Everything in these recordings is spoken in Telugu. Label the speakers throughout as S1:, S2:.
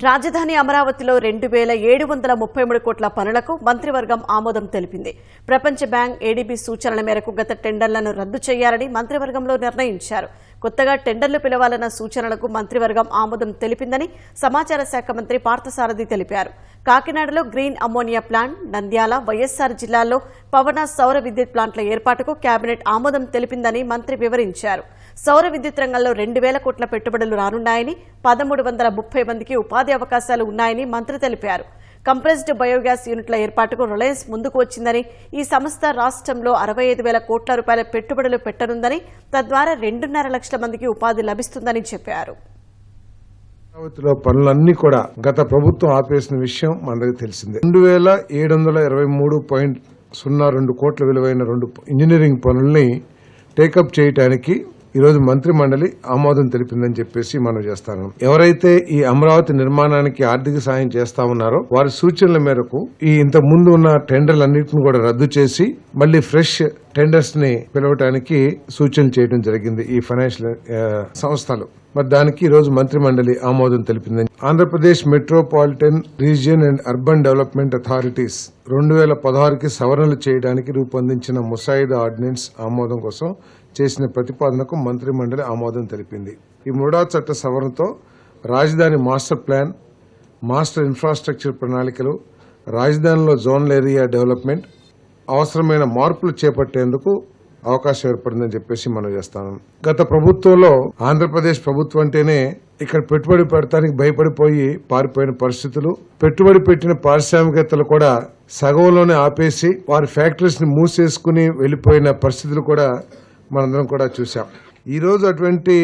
S1: రాజధాని అమరావతిలో రెండు వేల ఏడు వందల ముప్పై మూడు కోట్ల పనులకు మంత్రివర్గం ఆమోదం తెలిపింది. ప్రపంచ బ్యాంక్ ఏడీబీ సూచనల మేరకు గత టెండర్లను రద్దు చేయాలని మంత్రివర్గంలో నిర్ణయించారు. కొత్తగా టెండర్లు పిలవాలన్న సూచనలకు మంత్రివర్గం ఆమోదం తెలిపిందని సమాచార శాఖ మంత్రి పార్థసారథి తెలిపారు. కాకినాడలో green ammonia plant Nandyal YSR జిల్లాల్లో పవన సౌర విద్యుత్ ప్లాంట్ల ఏర్పాటుకు కేబినెట్ ఆమోదం తెలిపిందని మంత్రి వివరించారు. సౌర విద్యుత్ రంగంలో రెండు వేల కోట్ల పెట్టుబడులు రానున్నాయని పదమూడు వందల ముప్పై మందికి ఉపాధి అవకాశాలు ఉన్నాయని మంత్రి తెలిపారు. కంప్రెస్డ్ బయోగ్యాస్ యూనిట్ల ఏర్పాటుకు రిలయన్స్ ముందుకు వచ్చిందని ఈ సంస్థ రాష్ట్రంలో అరవై ఐదు వేల కోట్ల రూపాయల పెట్టుబడులు పెట్టనుందని తద్వారా రెండున్నర లక్షల మందికి ఉపాధి లభిస్తుందని చెప్పారు.
S2: అమరావతిలో పనులన్నీ కూడా గత ప్రభుత్వం ఆపేసిన విషయం మనందరికీ తెలిసిందే. రెండు వేల ఏడు వందల ఇరవై మూడు పాయింట్ సున్నా రెండు కోట్ల విలువైన రెండు ఇంజనీరింగ్ పనుల్ని టేకప్ చేయడానికి ఈరోజు మంత్రి మండలి ఆమోదం తెలిపిందని చెప్పేసి మనం చేస్తాను. ఎవరైతే ఈ అమరావతి నిర్మాణానికి ఆర్థిక సాయం చేస్తా ఉన్నారో వారి సూచనల మేరకు ఈ ఇంత ముందు ఉన్న టెండర్లన్నింటిని కూడా రద్దు చేసి మళ్ళీ ఫ్రెష్ టెండర్స్ని పిలవటానికి సూచన చేయడం జరిగింది ఈ ఫైనాన్షియల్ సంస్థలు. మరి దానికి ఈ రోజు మంత్రి మండలి ఆమోదం తెలిపింది Andhra Pradesh metropolitan region and urban development authorities రెండు వేల పదహారుకి సవరణలు చేయడానికి రూపొందించిన ముసాయిదా ఆర్డినెన్స్ ఆమోదం కోసం చేసిన ప్రతిపాదనకు మంత్రి మండలి ఆమోదం తెలిపింది. ఈ మూడా చట్ట సవరణతో రాజధాని మాస్టర్ ప్లాన్ మాస్టర్ ఇన్ఫ్రాస్ట్రక్చర్ ప్రణాళికలు రాజధానిలో జోనల్ ఏరియా డెవలప్మెంట్ అవసరమైన మార్పులు చేపట్టేందుకు అవకాశం ఏర్పడిందని చెప్పేసి మనం చేస్తాను గత ప్రభుత్వంలో ఆంధ్రప్రదేశ్ ప్రభుత్వం అంటేనే ఇక్కడ పెట్టుబడి పెడతానికి భయపడిపోయి పారిపోయిన పరిస్థితులు పెట్టుబడి పెట్టిన పారిశ్రామికవేత్తలు కూడా సగంలోనే ఆపేసి వారి ఫ్యాక్టరీస్ని మూసేసుకుని వెళ్ళిపోయిన పరిస్థితులు కూడా మనందరం కూడా చూసాం ఈరోజు అటువంటి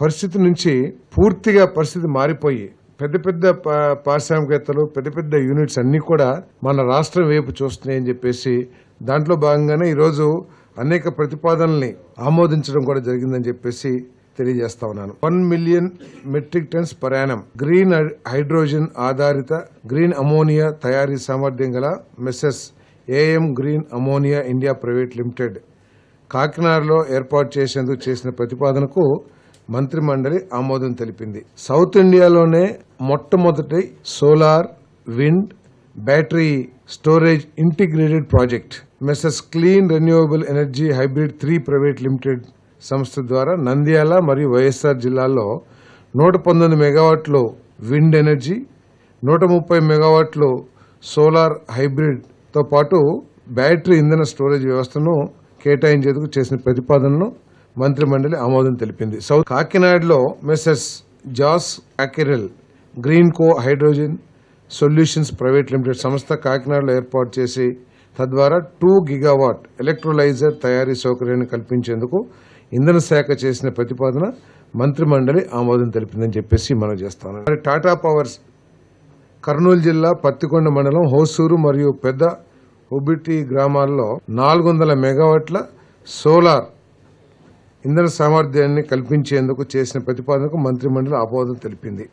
S2: పరిస్థితి నుంచి పూర్తిగా పరిస్థితి మారిపోయి పెద్ద పెద్ద పా- పారిశ్రామికవేత్తలు పెద్ద పెద్ద యూనిట్స్ అన్ని కూడా మన రాష్ట్రం వైపు చూస్తున్నాయని చెప్పేసి దాంట్లో భాగంగానే ఈరోజు అనేక ప్రతిపాదనల్ని ఆమోదించడం కూడా జరిగిందని చెప్పేసి తెలియజేస్తా ఉన్నాను. వన్ మిలియన్ మెట్రిక్ టన్స్ ప్రయాణం గ్రీన్ హైడ్రోజన్ ఆధారిత గ్రీన్ అమోనియా తయారీ సామర్థ్యం గల messrs AM green ammonia India private limited కాకినాడలో ఏర్పాటు చేసేందుకు చేసిన ప్రతిపాదనకు మంత్రి మండలి ఆమోదం తెలిపింది. సౌత్ ఇండియాలోనే మొట్టమొదటి solar wind battery storage integrated project messrs clean renewable energy hybrid three private limited సంస్థ ద్వారా నంద్యాల మరియు వైఎస్ఆర్ జిల్లాల్లో నూట పంతొమ్మిది మెగావాట్లు విండ్ ఎనర్జీ నూట ముప్పై మెగావాట్లు సోలార్ హైబ్రిడ్తో పాటు బ్యాటరీ ఇంధన స్టోరేజ్ వ్యవస్థను కేటాయించేందుకు చేసిన ప్రతిపాదనను మంత్రి మండలి ఆమోదం తెలిపింది. సౌత్ కాకినాడలో మెస్సెస్ జాస్ అకెరెల్ green co hydrogen solutions private limited సంస్థ కాకినాడలో ఏర్పాటు చేసి తద్వారా టూ గిగావాట్ ఎలక్ట్రోలైజర్ తయారీ సౌకర్యాన్ని కల్పించేందుకు ఇంధన శాఖ చేసిన ప్రతిపాదన మంత్రి మండలి ఆమోదం తెలిపిందని చెప్పేసి మనం చేస్తాను. మరి టాటా పవర్స్ కర్నూలు జిల్లా పత్తికొండ మండలం హోసూరు మరియు పెద్ద ఉబిటి గ్రామాల్లో నాలుగు వందల మెగావాట్ల సోలార్ ఇంధన సామర్థ్యాన్ని కల్పించేందుకు చేసిన ప్రతిపాదనకు మంత్రి మండలి ఆమోదం తెలిపింది.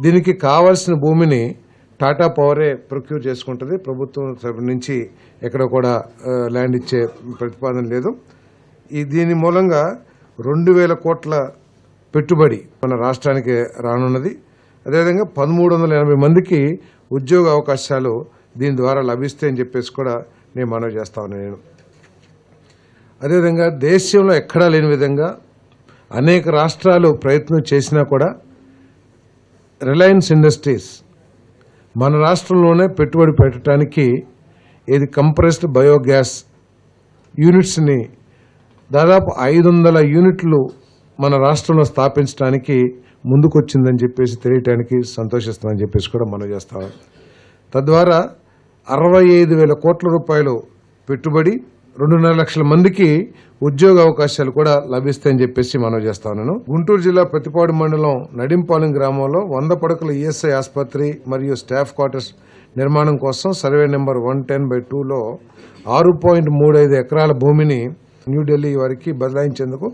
S2: దీనికి కావాల్సిన భూమిని టాటా పవరే ప్రొక్యూర్ చేసుకుంటుంది. ప్రభుత్వం తరపు నుంచి ఎక్కడ కూడా ల్యాండ్ ఇచ్చే ప్రతిపాదన లేదు. ఈ దీని మూలంగా రెండు వేల కోట్ల పెట్టుబడి మన రాష్ట్రానికి రానున్నది. అదేవిధంగా పదమూడు వందల ఎనభై మందికి ఉద్యోగ అవకాశాలు దీని ద్వారా లభిస్తే అని చెప్పేసి కూడా నేను మనవి చేస్తా ఉన్నాను నేను. అదేవిధంగా దేశంలో ఎక్కడా లేని విధంగా అనేక రాష్ట్రాలు ప్రయత్నం చేసినా కూడా రిలయన్స్ ఇండస్ట్రీస్ మన రాష్ట్రంలోనే పెట్టుబడి పెట్టడానికి ఇది కంప్రెస్డ్ బయోగ్యాస్ యూనిట్స్ని దాదాపు ఐదు వందల యూనిట్లు మన రాష్ట్రంలో స్థాపించడానికి ముందుకొచ్చిందని చెప్పేసి తెలియటానికి సంతోషిస్తామని చెప్పేసి కూడా మనం చేస్తాం తద్వారా అరవై ఐదు వేల కోట్ల రూపాయలు పెట్టుబడి రెండున్నర లక్షల మందికి ఉద్యోగ అవకాశాలు కూడా లభిస్తాయని చెప్పేసి మనం చేస్తా ఉన్నాను. గుంటూరు జిల్లా ప్రతిపాడు మండలం నడింపాలెం గ్రామంలో వంద పడకల ఈఎస్ఐ ఆసుపత్రి మరియు స్టాఫ్ క్వార్టర్స్ నిర్మాణం కోసం survey number one ten by టూలో ఆరు పాయింట్ మూడు ఐదు ఎకరాల భూమిని న్యూఢిల్లీ వారికి బదలాయించేందుకు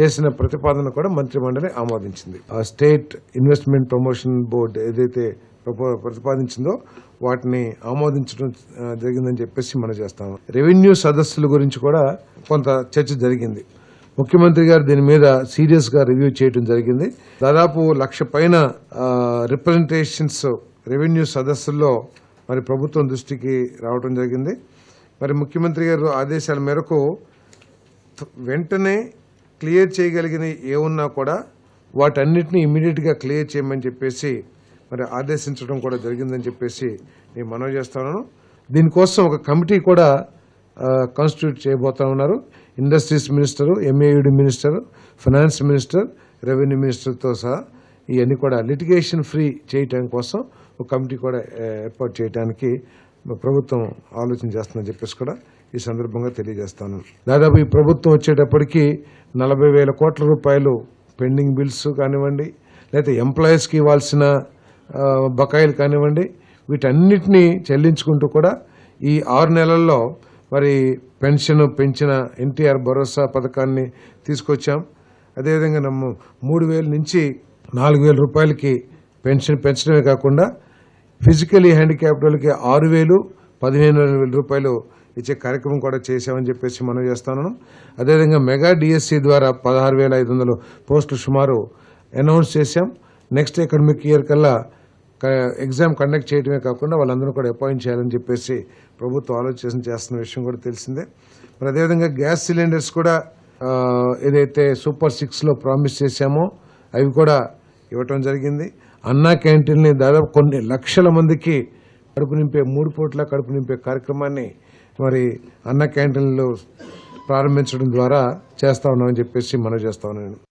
S2: చేసిన ప్రతిపాదన కూడా మంత్రిమండలి ఆమోదించింది. ఆ స్టేట్ ఇన్వెస్ట్మెంట్ ప్రమోషన్ బోర్డు ఏదైతే ప్రతిపాదించిందో వాటిని ఆమోదించడం జరిగిందని చెప్పేసి మనం చేస్తాము. రెవెన్యూ సదస్సుల గురించి కూడా కొంత చర్చ జరిగింది. ముఖ్యమంత్రి గారు దీని మీద సీరియస్గా రివ్యూ చేయడం జరిగింది. దాదాపు లక్ష పైన రిప్రజెంటేషన్స్ రెవెన్యూ సదస్సుల్లో మరి ప్రభుత్వం దృష్టికి రావడం జరిగింది. మరి ముఖ్యమంత్రి గారు ఆదేశాల మేరకు వెంటనే క్లియర్ చేయగలిగిన ఏమున్నా కూడా వాటన్నిటిని ఇమీడియట్గా క్లియర్ చేయమని చెప్పేసి మరి ఆదేశించడం కూడా జరిగిందని చెప్పేసి నేను మనవి చేస్తాను దీనికోసం ఒక కమిటీ కూడా కాన్స్టిట్యూట్ చేయబోతా ఉన్నారు. Industries minister MAUD minister finance minister revenue మినిస్టర్తో సహా ఇవన్నీ కూడా లిటిగేషన్ ఫ్రీ చేయటం కోసం ఒక కమిటీ కూడా ఏర్పాటు చేయడానికి ప్రభుత్వం ఆలోచన చేస్తుందని చెప్పేసి కూడా ఈ సందర్భంగా తెలియజేస్తాను. దాదాపు ఈ ప్రభుత్వం వచ్చేటప్పటికి నలభై వేల కోట్ల రూపాయలు పెండింగ్ బిల్స్ కానివ్వండి లేకపోతే ఎంప్లాయీస్కి ఇవ్వాల్సిన బకాయిలు కానివ్వండి వీటన్నిటినీ చెల్లించుకుంటూ కూడా ఈ ఆరు నెలల్లో మరి పెన్షన్ పెంచిన ఎన్టీఆర్ భరోసా పథకాన్ని తీసుకొచ్చాం. అదేవిధంగా నమ్ము మూడు వేల నుంచి నాలుగు వేల రూపాయలకి పెన్షన్ పెంచడమే కాకుండా ఫిజికలీ హ్యాండిక్యాప్డ్ వాళ్ళకి ఆరు వేలు పదిహేను వేల రూపాయలు ఇచ్చే కార్యక్రమం కూడా చేశామని చెప్పేసి మనం చేస్తాను. అదేవిధంగా మెగా డిఎస్సి ద్వారా పదహారు వేల ఐదు వందలు పోస్టులు సుమారు అనౌన్స్ చేశాం. నెక్స్ట్ అకాడమిక్ ఇయర్ కల్లా ఎగ్జామ్ కండక్ట్ చేయడమే కాకుండా వాళ్ళందరూ కూడా అపాయింట్ చేయాలని చెప్పేసి ప్రభుత్వం ఆలోచన చేస్తున్న విషయం కూడా తెలిసిందే. మరి అదేవిధంగా గ్యాస్ సిలిండర్స్ కూడా ఏదైతే సూపర్ సిక్స్లో ప్రామిస్ చేశామో అవి కూడా ఇవ్వటం జరిగింది. అన్నా క్యాంటీన్ని దాదాపు కొన్ని లక్షల మందికి కడుపు నింపే మూడు పూట్ల కడుపు నింపే కార్యక్రమాన్ని మరి అన్న క్యాంటీన్లు ప్రారంభించడం ద్వారా చేస్తా ఉన్నామని చెప్పేసి మనం చేస్తా ఉన్నాను.